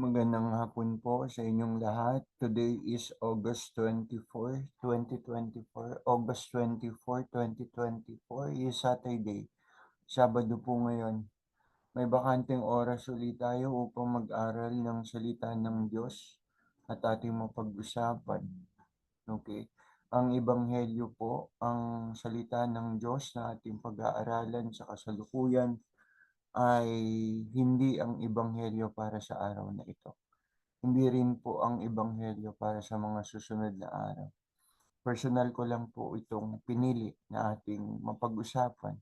Magandang hapon po sa inyong lahat. Today is August 24, 2024. August 24, 2024 is Saturday. Sabado po ngayon. May bakanteng oras ulit tayo upang mag-aral ng salita ng Diyos at ating mapag-usapan. Okay. Ang Ebanghelyo po, ang salita ng Diyos na ating pag-aaralan sa kasalukuyan ay hindi ang ebanghelyo para sa araw na ito. Hindi rin po ang ebanghelyo para sa mga susunod na araw. Personal ko lang po itong pinili na ating mapag-usapan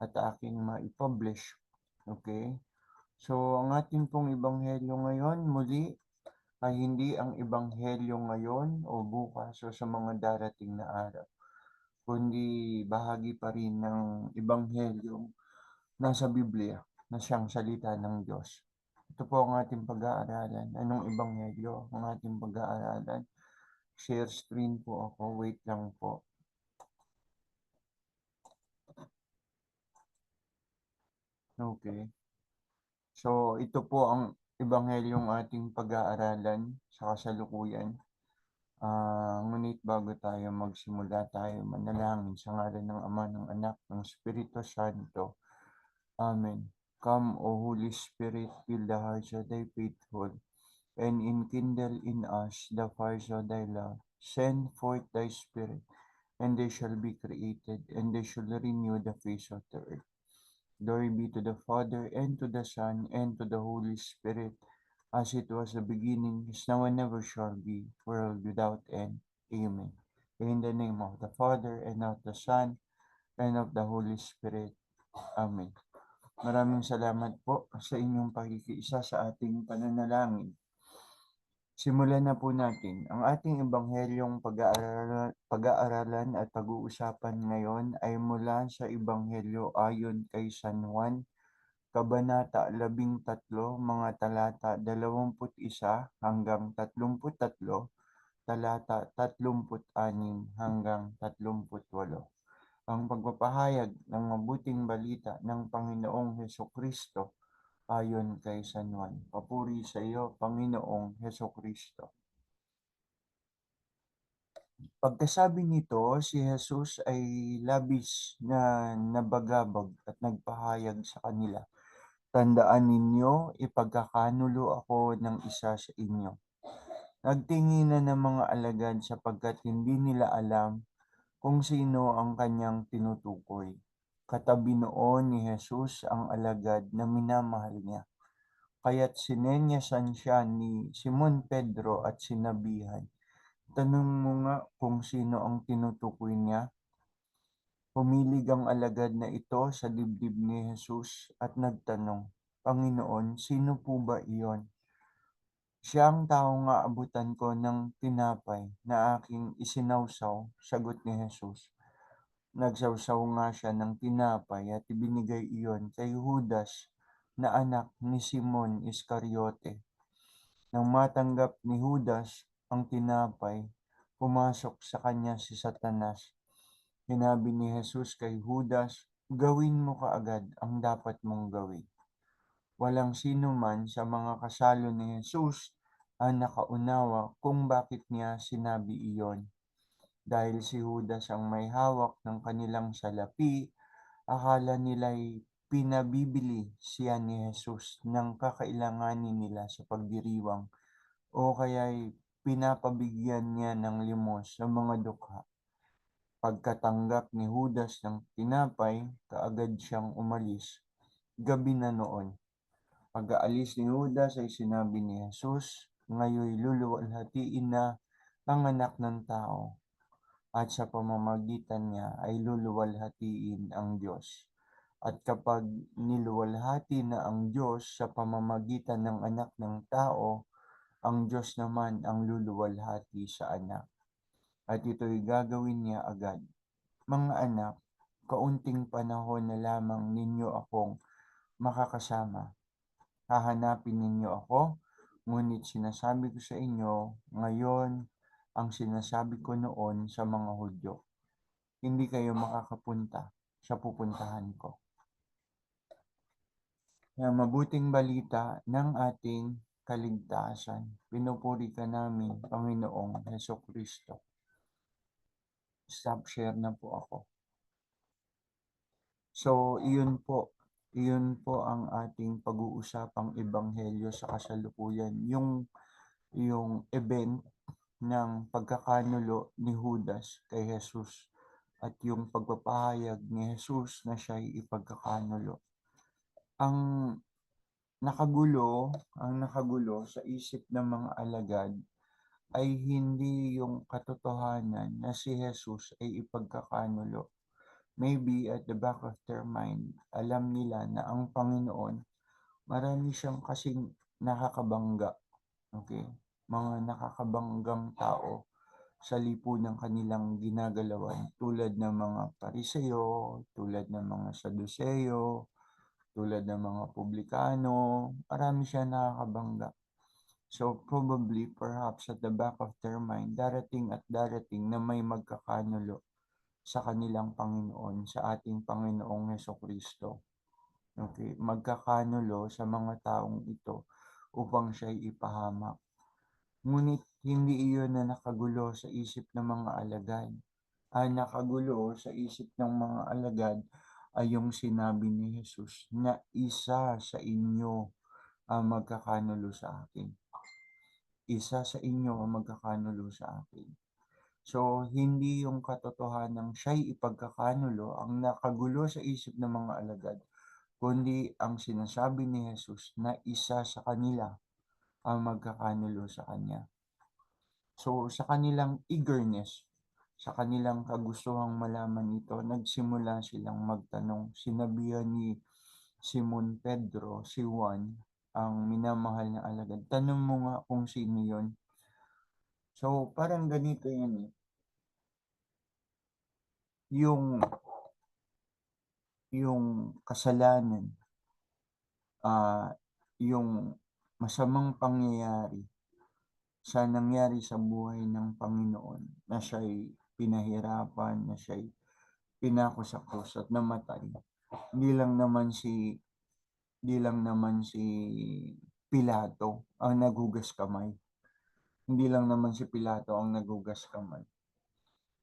at aking ma-publish. Okay? So, ang ating pong ebanghelyo ngayon, muli, ay hindi ang ebanghelyo ngayon o bukas o sa mga darating na araw, kundi bahagi pa rin ng ebanghelyong nasa Biblia na siyang salita ng Diyos. Ito po ang ating pag-aaralan. Anong ebanghelyo ang ating pag-aaralan? Share screen po ako. Wait lang po. Okay. So, ito po ang ebanghelyong ating pag-aaralan sa kasalukuyan. Uh, ngunit bago tayo magsimula tayo manalangin sa ngalan ng Ama, ng Anak, ng Espiritu Santo. Amen. Come, O Holy Spirit, fill the hearts of thy faithful, and enkindle in us the fires of thy love. Send forth thy Spirit, and they shall be created, and they shall renew the face of the earth. Glory be to the Father, and to the Son, and to the Holy Spirit, as it was the beginning, is now, and never shall be, world without end. Amen. In the name of the Father, and of the Son, and of the Holy Spirit. Amen. Maraming salamat po sa inyong pakikiisa sa ating pananalangin. Simulan na po natin. Ang ating ebanghelyong pag-aaralan, pag-aaralan at pag-uusapan ngayon ay mula sa ebanghelyo ayon kay San Juan, Kabanata 13, mga talata 21 hanggang 33, talata 36 hanggang 38. Ang pagpapahayag ng mabuting balita ng Panginoong Heso Kristo ayon kay San Juan. Papuri sa iyo, Panginoong Heso Kristo. Pagkasabi nito, si Jesus ay labis na nabagabag at nagpahayag sa kanila. Tandaan ninyo, ipagkakanulo ako ng isa sa inyo. Nagtinginan ng mga alagad sapagkat hindi nila alam kung sino ang kanyang tinutukoy. Katabi noon ni Jesus ang alagad na minamahal niya. Kaya't sinenyasan siya ni Simon Pedro at sinabihan, Tanong mo nga kung sino ang tinutukoy niya. Pumilig ang alagad na ito sa dibdib ni Jesus at nagtanong, Panginoon, sino po ba iyon? Siya ang tao nga abutan ko ng tinapay na aking isinawsaw, sagot ni Jesus. Nagsawsaw nga siya ng tinapay at ibinigay iyon kay Judas na anak ni Simon Iscariote. Nang matanggap ni Judas ang tinapay, pumasok sa kanya si Satanas. Hinabi ni Jesus kay Judas, gawin mo kaagad ang dapat mong gawin. Walang sino man sa mga kasalo ni Jesus ang nakaunawa kung bakit niya sinabi iyon dahil si Judas ang may hawak ng kanilang salapi, akala nila'y pinabibili siya ni Jesus ng kakailanganin nila sa pagdiriwang o kaya'y pinapabigyan niya ng limos sa mga dukha. Pagkatanggap ni Judas ng tinapay, kaagad siyang umalis. Gabi na noon. Pag-aalis ni Judas ay sinabi ni Jesus, ngayoy luluwalhatiin na ang anak ng tao at sa pamamagitan niya ay luluwalhatiin ang Diyos. At kapag niluwalhati na ang Diyos sa pamamagitan ng anak ng tao, ang Diyos naman ang luluwalhati sa anak. At ito'y gagawin niya agad. Mga anak, kaunting panahon na lamang ninyo akong makakasama. Hahanapin ninyo ako, ngunit sinasabi ko sa inyo, ngayon ang sinasabi ko noon sa mga Hudyo. Hindi kayo makakapunta sa pupuntahan ko. Na mabuting balita ng ating kaligtasan. Pinupuri ka namin, Panginoong Hesukristo. Stop share na po ako. So, iyon po. Iyon po ang ating pag-uusapang ebanghelyo sa kasalukuyan. Yung, yung event ng pagkakanulo ni Judas kay Jesus at yung pagpapahayag ni Jesus na siya'y ipagkakanulo. Ang nakagulo, ang nakagulo sa isip ng mga alagad ay hindi yung katotohanan na si Jesus ay ipagkakanulo. Maybe at the back of their mind, alam nila na ang Panginoon, marami siyang kasing nakakabangga. Okay? Mga nakakabanggang tao sa lipunang kanilang ginagalawan tulad ng mga pariseyo, tulad ng mga saduseyo, tulad ng mga publikano, marami siya nakakabangga. So probably, perhaps at the back of their mind, darating at darating na may magkakanulo sa kanilang Panginoon, sa ating Panginoong Heso Kristo. Okay, magkakanulo sa mga taong ito upang siya'y ipahamak. Ngunit hindi iyon na nakagulo sa isip ng mga alagad. Ang nakagulo sa isip ng mga alagad ay yung sinabi ni Jesus na isa sa inyo ang magkakanulo sa akin. Isa sa inyo ang magkakanulo sa akin. So, hindi yung katotohanan siya'y ipagkakanulo ang nakagulo sa isip ng mga alagad, kundi ang sinasabi ni Jesus na isa sa kanila ang magkakanulo sa Kanya. So, sa kanilang eagerness, sa kanilang kagustuhang malaman ito, nagsimula silang magtanong. Sinabihan ni Simon Pedro, si Juan, ang minamahal na alagad. Tanong mo nga kung sino yon. So, parang ganito yan eh. Yung yung kasalanan, uh, yung masamang pangyayari sa nangyari sa buhay ng Panginoon na siya'y pinahirapan, na siya'y pinako sa krus at namatay. Hindi lang naman si hindi lang naman si Pilato ang nagugas kamay. Hindi lang naman si Pilato ang nagugas kamay.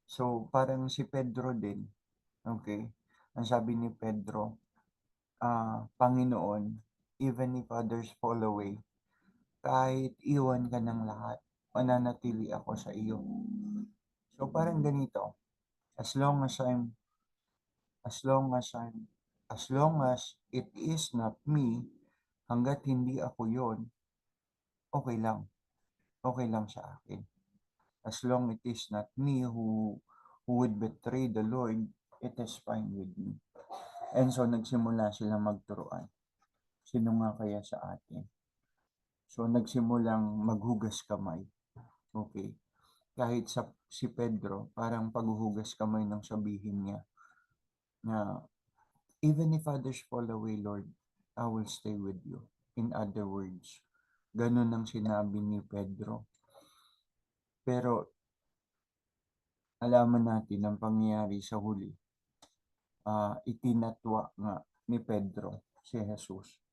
So, parang si Pedro din, okay? Ang sabi ni Pedro, uh, Panginoon, even if others fall away, kahit iwan ka ng lahat, mananatili ako sa iyo. So, parang ganito, as long as I'm, as long as I'm, as long as it is not me, hanggat hindi ako yon okay lang. Okay lang sa akin as long it is not me who, who would betray the Lord, it is fine with me. And so nagsimula sila magturuan. Sino nga kaya sa atin? So nagsimulang maghugas kamay. Okay. Kahit sa si Pedro, parang paghuhugas kamay ng sabihin niya na even if others fall away, Lord, I will stay with you. In other words, ganun ang sinabi ni Pedro pero alaman natin ang pangyayari sa huli. Uh, itinatwa nga ni Pedro si Jesus.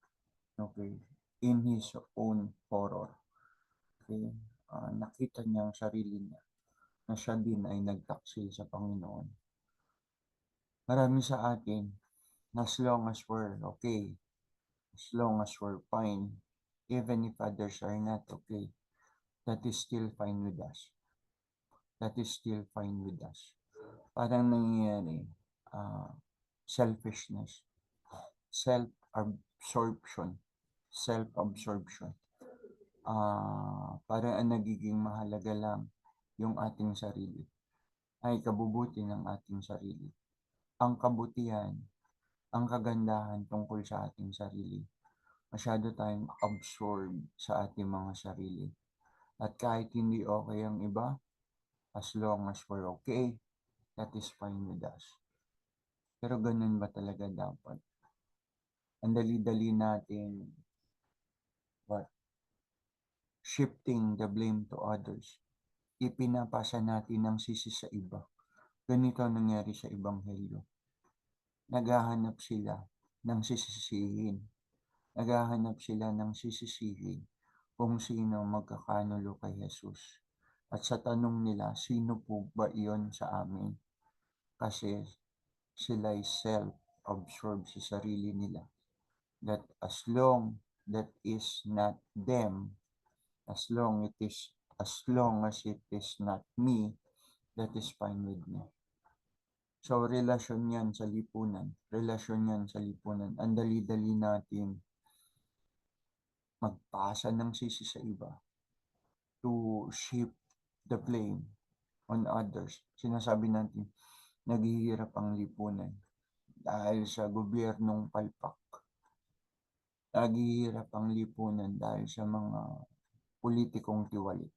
Okay? In his own horror. Okay? Uh, nakita niya ang sarili niya na siya din ay nagtaksil sa Panginoon. Marami sa atin, as long as we're okay, as long as we're fine, even if others are not okay, that is still fine with us. That is still fine with us. Parang nangyayari, uh, selfishness, self-absorption, self-absorption. Uh, parang ang nagiging mahalaga lang yung ating sarili ay kabubuti ng ating sarili. Ang kabutihan, ang kagandahan tungkol sa ating sarili. Masyado tayong absorbed sa ating mga sarili at kahit hindi okay ang iba, as long as we're okay, that is fine with us. Pero ganun ba talaga dapat? Ang dali-dali natin what? Shifting the blame to others. Ipinapasa natin ng sisi sa iba. Ganito ang nangyari sa Ebanghelyo. Naghahanap sila ng sisisihin. Naghahanap sila ng sisisihin kung sino magkakanulo kay Jesus. At sa tanong nila, sino po ba iyon sa amin? Kasi sila self-absorbed sa sarili nila. That as long that is not them, as long it is as long as it is not me, that is fine with me. So, relasyon yan sa lipunan. Relasyon yan sa lipunan. Ang dali-dali natin magpasa ng sisi sa iba to shift the blame on others. Sinasabi natin, naghihirap ang lipunan dahil sa gobyernong palpak. Naghihirap ang lipunan dahil sa mga politikong tiwali.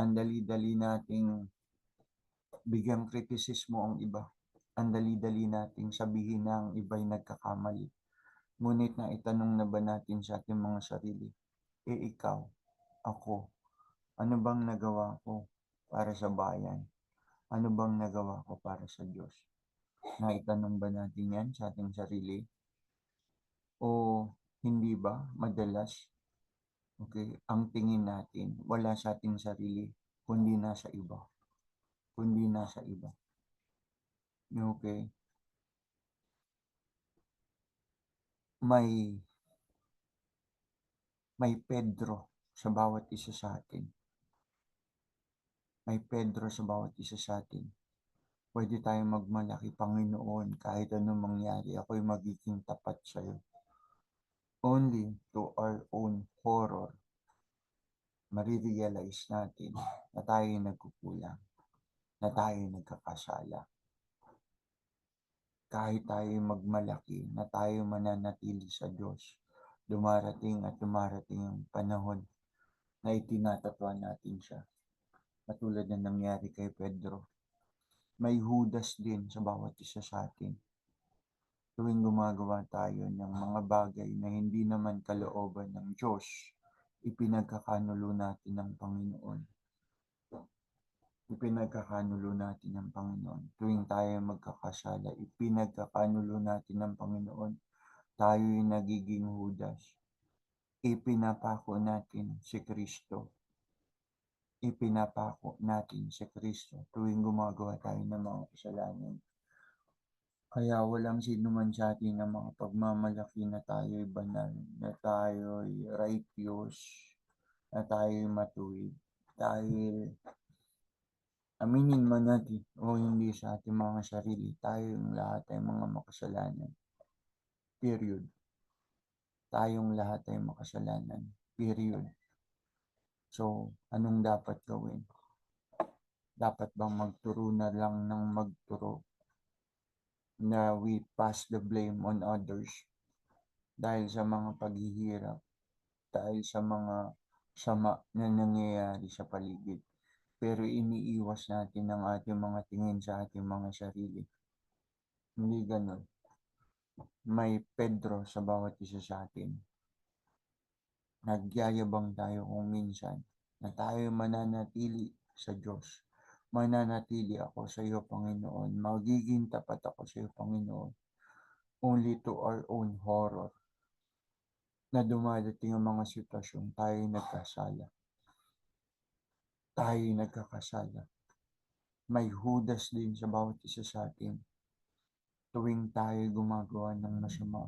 Ang dali-dali nating bigyang kritisismo ang iba. Ang dali-dali nating sabihin na ang iba'y nagkakamali. Ngunit na itanong na ba natin sa ating mga sarili, e ikaw, ako, ano bang nagawa ko para sa bayan? Ano bang nagawa ko para sa Diyos? Naitanong ba natin yan sa ating sarili? O hindi ba madalas okay, ang tingin natin wala sa ating sarili kundi nasa iba. Kundi nasa iba. Okay. May may Pedro sa bawat isa sa atin. May Pedro sa bawat isa sa atin. Pwede tayong magmalaki, Panginoon, kahit anong mangyari, ako'y magiging tapat sa iyo. Only to our own horror, marirealize natin na tayo nagkukulang, na tayo nagkakasala. Kahit tayo magmalaki, na tayo mananatili sa Diyos, dumarating at dumarating ang panahon na itinatatwa natin siya. Katulad na nangyari kay Pedro. May hudas din sa bawat isa sa atin. Tuwing gumagawa tayo ng mga bagay na hindi naman kalooban ng Diyos, ipinagkakanulo natin ng Panginoon. Ipinagkakanulo natin ng Panginoon. Tuwing tayo magkakasala, ipinagkakanulo natin ng Panginoon. Tayo'y nagiging hudas. Ipinapako natin si Kristo ipinapako natin si Kristo tuwing gumagawa tayo ng mga kasalanan. Kaya walang sino man sa atin na mga pagmamalaki na tayo'y banal, na tayo'y righteous, na tayo'y matuwid. Dahil aminin man natin o hindi sa ating mga sarili, tayong lahat ay mga makasalanan. Period. Tayong lahat ay makasalanan. Period. So, anong dapat gawin? Dapat bang magturo na lang ng magturo na we pass the blame on others dahil sa mga paghihirap, dahil sa mga sama na nangyayari sa paligid. Pero iniiwas natin ang ating mga tingin sa ating mga sarili. Hindi ganun. May Pedro sa bawat isa sa atin Nagyayabang tayo kung minsan na tayo mananatili sa Diyos. Mananatili ako sa iyo, Panginoon. Magiging tapat ako sa iyo, Panginoon. Only to our own horror na dumadating ang mga sitwasyon, tayo nagkasala. Tayo nagkakasala. May hudas din sa bawat isa sa atin. Tuwing tayo gumagawa ng masama,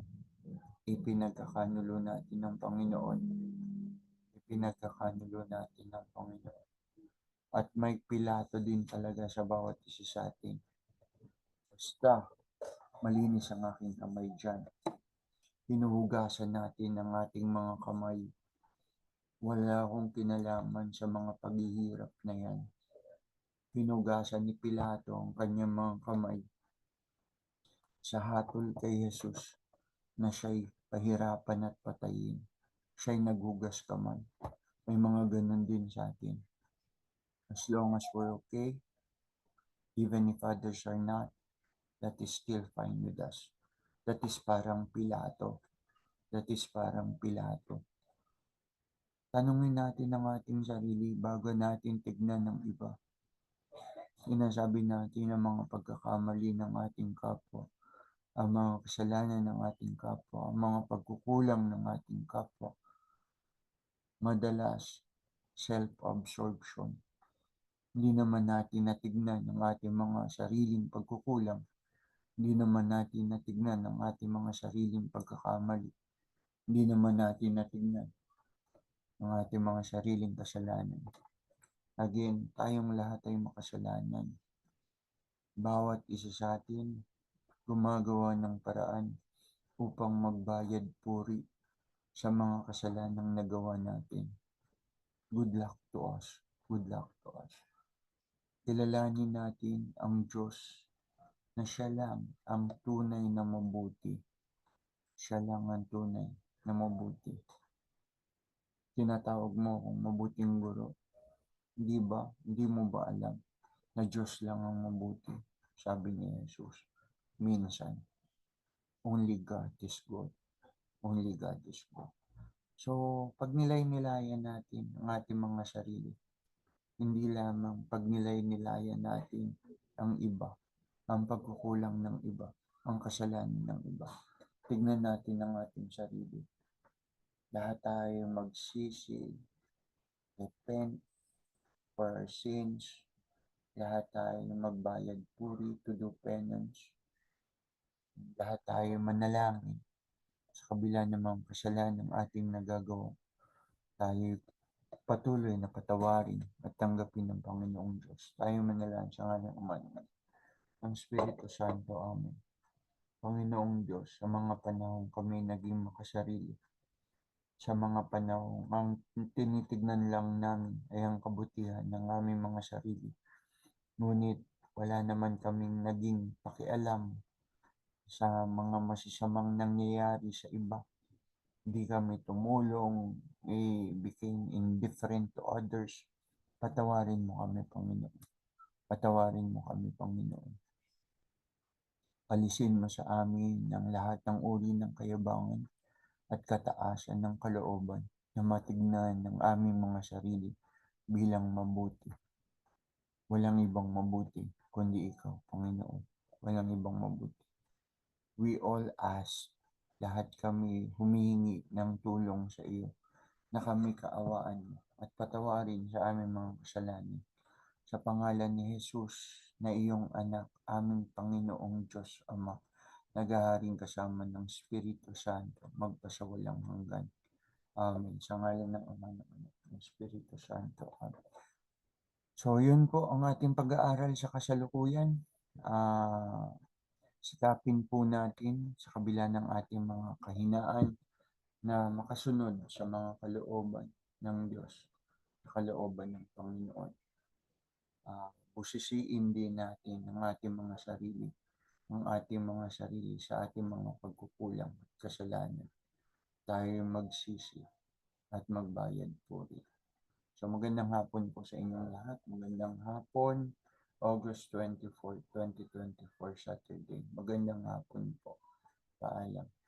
ipinagkakanulo natin ng Panginoon. Ipinagkakanulo natin ng Panginoon. At may pilato din talaga sa bawat isa sa atin. Basta, malinis ang aking kamay dyan. Hinuhugasan natin ang ating mga kamay. Wala akong kinalaman sa mga paghihirap na yan. Hinugasan ni Pilato ang kanyang mga kamay sa hatol kay Jesus na siya'y pahirapan at patayin. Siya'y naghugas kamay. May mga ganun din sa atin. As long as we're okay, even if others are not, that is still fine with us. That is parang pilato. That is parang pilato. Tanungin natin ang ating sarili bago natin tignan ng iba. Sinasabi natin ang mga pagkakamali ng ating kapwa ang mga kasalanan ng ating kapwa, ang mga pagkukulang ng ating kapwa. madalas self-absorption. Hindi naman natin natignan ang ating mga sariling pagkukulang. Hindi naman natin natignan ang ating mga sariling pagkakamali. Hindi naman natin natignan ang ating mga sariling kasalanan. Again, tayong lahat ay makasalanan. Bawat isa sa atin gumagawa ng paraan upang magbayad puri sa mga kasalanang nagawa natin. Good luck to us. Good luck to us. Kilalanin natin ang Diyos na siya lang ang tunay na mabuti. Siya lang ang tunay na mabuti. Tinatawag mo akong mabuting guro. Hindi ba? Hindi mo ba alam na Diyos lang ang mabuti? Sabi ni Jesus. Minsan. Only God is good. Only God is good. So, pag nilay-nilayan natin ang ating mga sarili, hindi lamang pag nilay-nilayan natin ang iba, ang pagkukulang ng iba, ang kasalanan ng iba. Tignan natin ang ating sarili. Lahat tayo magsisi, repent for our sins. Lahat tayo magbayad puri to do penance. Lahat tayo manalangin sa kabila ng mga kasalanan ng ating nagagawa. Tayo patuloy na patawarin at tanggapin ng Panginoong Diyos. Tayo manalangin sa ngalan ng Ama ng Espiritu Santo. Amen. Panginoong Diyos, sa mga panahon kami naging makasarili, sa mga panahon ang tinitignan lang namin ay ang kabutihan ng aming mga sarili. Ngunit wala naman kaming naging pakialam sa mga masisamang nangyayari sa iba. Hindi kami tumulong, we became indifferent to others. Patawarin mo kami, Panginoon. Patawarin mo kami, Panginoon. Palisin mo sa amin ng lahat ng uri ng kayabangan at kataasan ng kalooban na matignan ng aming mga sarili bilang mabuti. Walang ibang mabuti kundi ikaw, Panginoon. Walang ibang mabuti. We all ask, lahat kami humihingi ng tulong sa iyo na kami kaawaan mo at patawarin sa aming mga kasalanan. Sa pangalan ni Jesus na iyong anak, aming Panginoong Diyos Ama, naghaharing kasama ng Espiritu Santo, magpasawalang hanggan. Amen. Sa ngalan ng Ama ng Anak ng Espiritu Santo. Amen. So, yun po ang ating pag-aaral sa kasalukuyan. Ah, sikapin po natin sa kabila ng ating mga kahinaan na makasunod sa mga kalooban ng Diyos, sa kalooban ng Panginoon. Ah, busisiin din natin ang ating mga sarili ang ating mga sarili sa ating mga pagkukulang at kasalanan. Tayo magsisi at magbayad puri. So magandang hapon po sa inyong lahat. Magandang hapon, August 24, 2024, Saturday. Magandang hapon po. Paalam.